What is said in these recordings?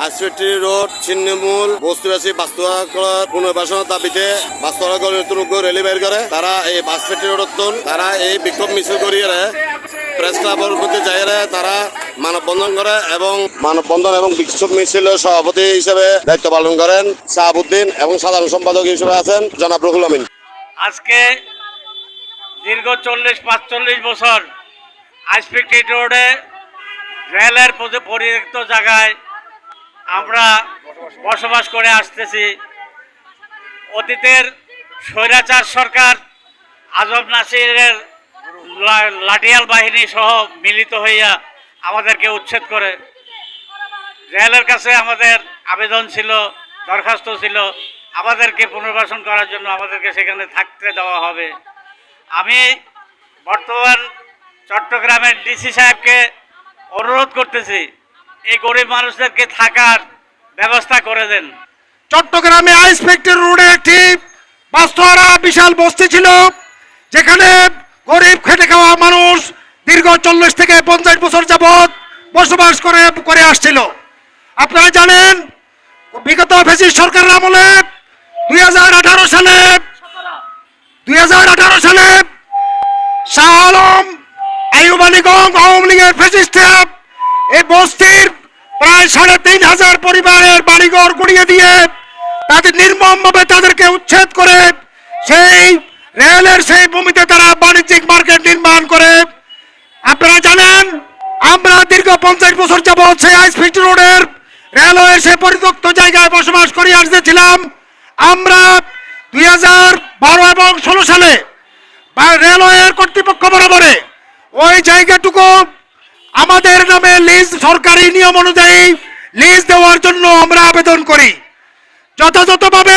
Factory road, ছিন্নমূল বস্তুবাসী বাস্তবায়ন করার পুনর্বাসনের দাবিতে বাস্তবায়ন করে নতুন রেলি বের করে তারা এই বাস ফ্যাক্টরি রোড তারা এই বিক্ষোভ মিছিল করিয়ে প্রেস ক্লাবের প্রতি যাইরে তারা মানববন্ধন করে এবং মানববন্ধন এবং বিক্ষোভ মিছিলের সভাপতি হিসেবে দায়িত্ব পালন করেন শাহাবুদ্দিন এবং সাধারণ সম্পাদক হিসেবে আছেন জনাব রুহুল আমিন। আজকে দীর্ঘ চল্লিশ, পাঁচচল্লিশ বছর আইসপিকটি রোডে রেলের পরি- পরিত্যক্ত জায়গায় আমরা বসবাস করে আসতেছি। অতীতের স্বৈরাচার সরকার আজব নাসিরের লাঠিয়াল বাহিনী সহ মিলিত হইয়া আমাদেরকে উচ্ছেদ করে। রেলের কাছে আমাদের আবেদন ছিল, দরখাস্ত ছিল, আমাদেরকে পুনর্বাসন করার জন্য আমাদেরকে সেখানে থাকতে দেওয়া হবে। আমি বর্তমান চট্টগ্রামের ডিসি সাহেবকে অনুরোধ করতেছি এই গরিব মানুষদেরকে থাকার ব্যবস্থা করে দেন। চট্টগ্রামে আইস ফ্যাক্টরি রোডে একটি বাস্তরা বিশাল বস্তি ছিল, যেখানে গরিব খেটে খাওয়া মানুষ দীর্ঘ চল্লিশ থেকে পঞ্চাশ বছর যাবৎ বসবাস করে করে আসছিল। আপনারা জানেন, বিগত ফেসিস সরকারের আমলে দুই হাজার আঠারো সালে, দুই হাজার আঠারো সালে শাহ আলম, আইয়ুব আলীগঞ্জ আওয়ামী লীগের ফেসিস্টার এই বস্তির প্রায় সাড়ে তিন হাজার পরিবারের বাড়িঘর গুড়িয়ে দিয়ে তাদের নির্মমভাবে তাদেরকে উচ্ছেদ করে সেই রেলের সেই ভূমিতে তারা বাণিজ্যিক মার্কেট নির্মাণ করে। আপনারা জানেন, আমরা দীর্ঘ পঞ্চাশ বছর যাবৎ সেই আইসফিট রোডের রেলওয়ে সে পরিত্যক্ত জায়গায় বসবাস করে আসতেছিলাম। আমরা দুই হাজার বারো এবং ষোলো সালে রেলওয়ের কর্তৃপক্ষ বরাবরে ওই জায়গাটুকু আমাদের নামে লিজ সরকারি নিয়ম অনুযায়ী লিজ দেওয়ার জন্য আমরা আবেদন করি। যথাযথভাবে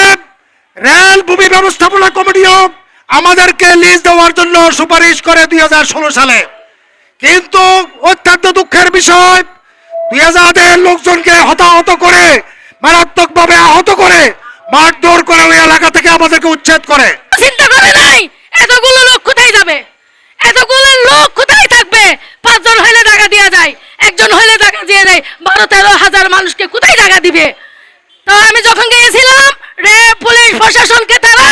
রেল ভূমি ব্যবস্থাপনা কমিটিও আমাদেরকে লিজ দেওয়ার জন্য সুপারিশ করে দুই সালে। কিন্তু অত্যন্ত দুঃখের বিষয়, দুই হাজারের লোকজনকে হতাহত করে, মারাত্মকভাবে আহত করে, মারধর করে ওই এলাকা থেকে আমাদেরকে উচ্ছেদ করে। চিন্তা করে নাই? এতগুলো লোক কোথায় যাবে? এতগুলো লোক পাঁচজন হইলে টাকা দেওয়া যায়, একজন হইলে টাকা দিয়ে দেয়। বারো তেরো হাজার মানুষকে কোথায় টাকা দিবে? তো আমি যখন গিয়েছিলাম, রে পুলিশ প্রশাসনকে তারা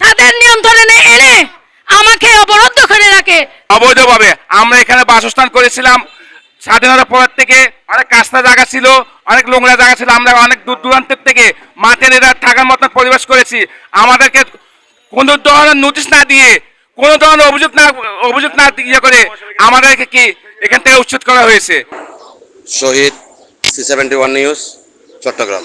তাদের নিয়ন্ত্রণে এনে আমাকে অবরুদ্ধ করে রাখে। অবৈধভাবে। আমরা এখানে বাসস্থান করেছিলাম। স্বাধীনতার পর থেকে অনেক কাস্তা জায়গা ছিল, অনেক নোংরা জায়গা ছিল। আমরা অনেক দূর দূরান্তের থেকে মাঠে নেতা থাকার মতন পরিবেশ করেছি। আমাদেরকে কোনো ধরনের নোটিশ না দিয়ে কোনো ধরনের অভিযোগ না অভিযোগ না ইয়ে করে আমাদেরকে কি এখান থেকে উচ্ছেদ করা হয়েছে? Shahid C seventy one news, Chattogram.